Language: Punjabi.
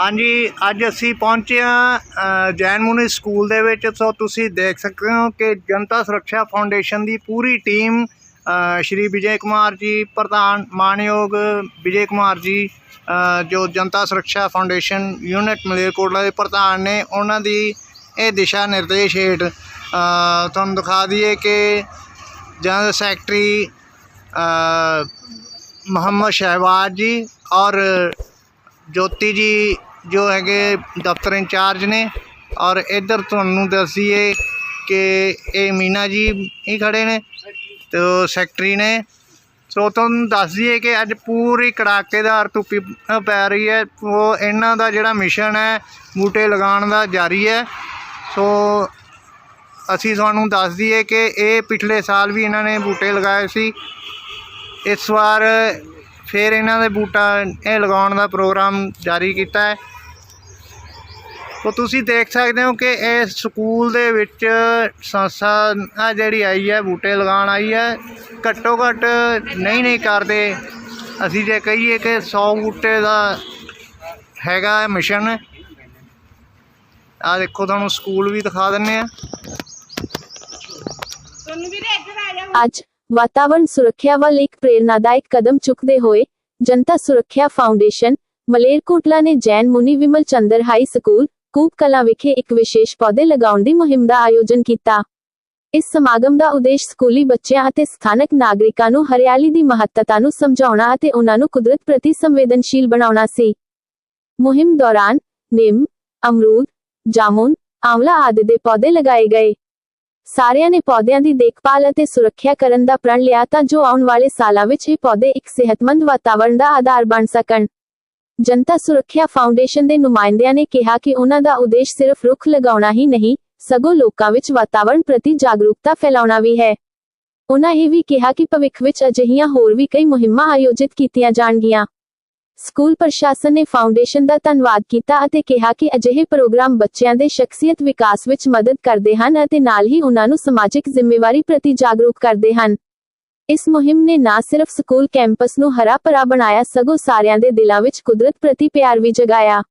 ਹਾਂਜੀ, ਅੱਜ ਅਸੀਂ ਪਹੁੰਚੇ ਹਾਂ ਜੈਨ ਮੁਨੀ ਸਕੂਲ ਦੇ ਵਿੱਚ। ਸੋ ਤੁਸੀਂ ਦੇਖ ਸਕਦੇ ਹੋ ਕਿ ਜਨਤਾ ਸੁਰੱਖਿਆ ਫਾਊਂਡੇਸ਼ਨ ਦੀ ਪੂਰੀ ਟੀਮ ਸ਼੍ਰੀ ਵਿਜੇ ਕੁਮਾਰ ਜੀ, ਪ੍ਰਧਾਨ ਮਾਨਯੋਗ ਵਿਜੇ ਕੁਮਾਰ ਜੀ ਜੋ ਜਨਤਾ ਸੁਰੱਖਿਆ ਫਾਊਂਡੇਸ਼ਨ ਯੂਨਿਟ ਮਲੇਰਕੋਟਲਾ ਦੇ ਪ੍ਰਧਾਨ ਨੇ, ਉਹਨਾਂ ਦੀ ਇਹ ਦਿਸ਼ਾ ਨਿਰਦੇਸ਼ ਹੇਠ ਤੁਹਾਨੂੰ ਦਿਖਾ ਦਈਏ ਕਿ ਜਨਰਲ ਸੈਕਟਰੀ ਮੁਹੰਮਦ ਸ਼ਹਿਬਾਜ਼ ਜੀ ਔਰ ਜੋਤੀ ਜੀ ਜੋ ਹੈਗੇ ਦਫ਼ਤਰ ਇੰਚਾਰਜ ਨੇ ਔਰ ਇੱਧਰ ਤੁਹਾਨੂੰ ਦੱਸੀਏ ਕਿ ਇਹ ਮੀਨਾ ਜੀ ਹੀ ਖੜੇ ਨੇ ਤੇ ਸੈਕਟਰੀ ਨੇ। ਸੋ ਤੁਹਾਨੂੰ ਦੱਸ ਦਈਏ ਕਿ ਅੱਜ ਪੂਰੀ ਕੜਾਕੇਦਾਰ ਧੁੱਪੀ ਪੈ ਰਹੀ ਹੈ। ਉਹ ਇਹਨਾਂ ਦਾ ਜਿਹੜਾ ਮਿਸ਼ਨ ਹੈ, ਬੂਟੇ ਲਗਾਉਣ ਦਾ ਜਾਰੀ ਹੈ। ਸੋ ਅਸੀਂ ਤੁਹਾਨੂੰ ਦੱਸ ਦਈਏ ਕਿ ਇਹ ਪਿਛਲੇ ਸਾਲ ਵੀ ਇਹਨਾਂ ਨੇ ਬੂਟੇ ਲਗਾਏ ਸੀ। ਇਸ ਵਾਰ ਫਿਰ ਇਹਨਾਂ ਦੇ ਬੂਟਾ ਇਹ ਲਗਾਉਣ ਦਾ ਪ੍ਰੋਗਰਾਮ ਜਾਰੀ ਕੀਤਾ ਹੈ। ਤੋ ਤੁਸੀਂ ਦੇਖ ਸਕਦੇ ਹੋ ਕਿ ਇਹ ਸਕੂਲ ਦੇ ਵਿੱਚ ਸੰਸਥਾ ਆ ਜਿਹੜੀ ਆਈ ਹੈ ਬੂਟੇ ਲਗਾਉਣ ਆਈ ਹੈ। ਘੱਟੋ ਘੱਟ ਨਹੀਂ ਨਹੀਂ ਕਰਦੇ। ਅਸੀਂ ਜੇ ਕਹੀਏ ਕਿ 100 ਬੂਟੇ ਦਾ ਹੈਗਾ ਮਿਸ਼ਨ। ਆ ਦੇਖੋ ਤੁਹਾਨੂੰ ਸਕੂਲ ਵੀ ਦਿਖਾ ਦਿੰਨੇ ਆ ਅੱਜ ਵਾਤਾਵਰਣ ਸੁਰੱਖਿਆ ਵੱਲ ਇੱਕ ਪ੍ਰੇਰਨਾਦਾਇਕ ਕਦਮ ਚੁੱਕਦੇ ਹੋਏ, ਜਨਤਾ ਸੁਰੱਖਿਆ ਫਾਊਂਡੇਸ਼ਨ ਮਲੇਰਕੋਟਲਾ ਨੇ ਜੈਨ ਮੁਨੀ ਵਿਮਲ ਚੰਦਰ ਹਾਈ ਸਕੂਲ, ਕੂਪ ਕਲਾਂ ਵਿਖੇ ਇੱਕ ਵਿਸ਼ੇਸ਼ ਪੌਦੇ ਲਗਾਉਣ ਦੀ ਮੁਹਿੰਮ ਦਾ ਆਯੋਜਨ ਕੀਤਾ। ਇਸ ਸਮਾਗਮ ਦਾ ਉਦੇਸ਼ ਸਕੂਲੀ ਬੱਚਿਆਂ ਅਤੇ ਸਥਾਨਕ ਨਾਗਰਿਕਾਂ ਨੂੰ ਹਰਿਆਲੀ ਦੀ ਮਹੱਤਤਾ ਨੂੰ ਸਮਝਾਉਣਾ ਅਤੇ ਉਹਨਾਂ ਨੂੰ ਕੁਦਰਤ ਪ੍ਰਤੀ ਸੰਵੇਦਨਸ਼ੀਲ ਬਣਾਉਣਾ ਸੀ। ਮੁਹਿੰਮ ਦੌਰਾਨ ਨਿੰਮ, ਅਮਰੂਦ, ਜਾਮੁਨ, ਆਂਵਲਾ ਆਦਿ ਦੇ ਪੌਦੇ ਲਗਾਏ ਗਏ। ਸਾਰਿਆਂ ਨੇ ਪੌਦਿਆਂ ਦੀ ਦੇਖਭਾਲ ਅਤੇ ਸੁਰੱਖਿਆ ਕਰਨ ਦਾ ਪ੍ਰਣ ਲਿਆ ਤਾਂ ਜੋ ਆਉਣ ਵਾਲੇ ਸਾਲਾਂ ਵਿੱਚ ਇਹ ਪੌਦੇ ਇੱਕ ਸਿਹਤਮੰਦ ਵਾਤਾਵਰਣ ਦਾ ਆਧਾਰ ਬਣ ਸਕਣ। ਜਨਤਾ ਸੁਰੱਖਿਆ ਫਾਊਂਡੇਸ਼ਨ ਦੇ ਨੁਮਾਇੰਦਿਆਂ ਨੇ ਕਿਹਾ ਕਿ ਉਹਨਾਂ ਦਾ ਉਦੇਸ਼ ਸਿਰਫ ਰੁੱਖ ਲਗਾਉਣਾ ਹੀ ਨਹੀਂ, ਸਗੋਂ ਲੋਕਾਂ ਵਿੱਚ ਵਾਤਾਵਰਣ ਪ੍ਰਤੀ ਜਾਗਰੂਕਤਾ ਫੈਲਾਉਣਾ ਵੀ ਹੈ। ਉਹਨਾਂ ਇਹ ਵੀ ਕਿਹਾ ਕਿ ਭਵਿੱਖ ਵਿੱਚ ਅਜਿਹੀਆਂ ਹੋਰ ਵੀ ਕਈ ਮੁਹਿੰਮਾਂ ਆਯੋਜਿਤ ਕੀਤੀਆਂ ਜਾਣਗੀਆਂ। ਸਕੂਲ ਪ੍ਰਸ਼ਾਸਨ ਨੇ ਫਾਊਂਡੇਸ਼ਨ ਦਾ ਧੰਨਵਾਦ ਕੀਤਾ ਅਤੇ ਕਿਹਾ ਕਿ ਅਜਿਹੇ ਪ੍ਰੋਗਰਾਮ ਬੱਚਿਆਂ ਦੇ ਸ਼ਖਸੀਅਤ ਵਿਕਾਸ ਵਿੱਚ ਮਦਦ ਕਰਦੇ ਹਨ ਅਤੇ ਨਾਲ ਹੀ ਉਹਨਾਂ ਨੂੰ ਸਮਾਜਿਕ ਜ਼ਿੰਮੇਵਾਰੀ ਪ੍ਰਤੀ ਜਾਗਰੂਕ ਕਰਦੇ ਹਨ। ਇਸ ਮੁਹਿੰਮ ਨੇ ਨਾ ਸਿਰਫ ਸਕੂਲ ਕੈਂਪਸ ਨੂੰ ਹਰਾ ਭਰਾ ਬਣਾਇਆ, ਸਗੋਂ ਸਾਰਿਆਂ ਦੇ ਦਿਲਾਂ ਵਿੱਚ ਕੁਦਰਤ ਪ੍ਰਤੀ ਪਿਆਰ ਵੀ ਜਗਾਇਆ।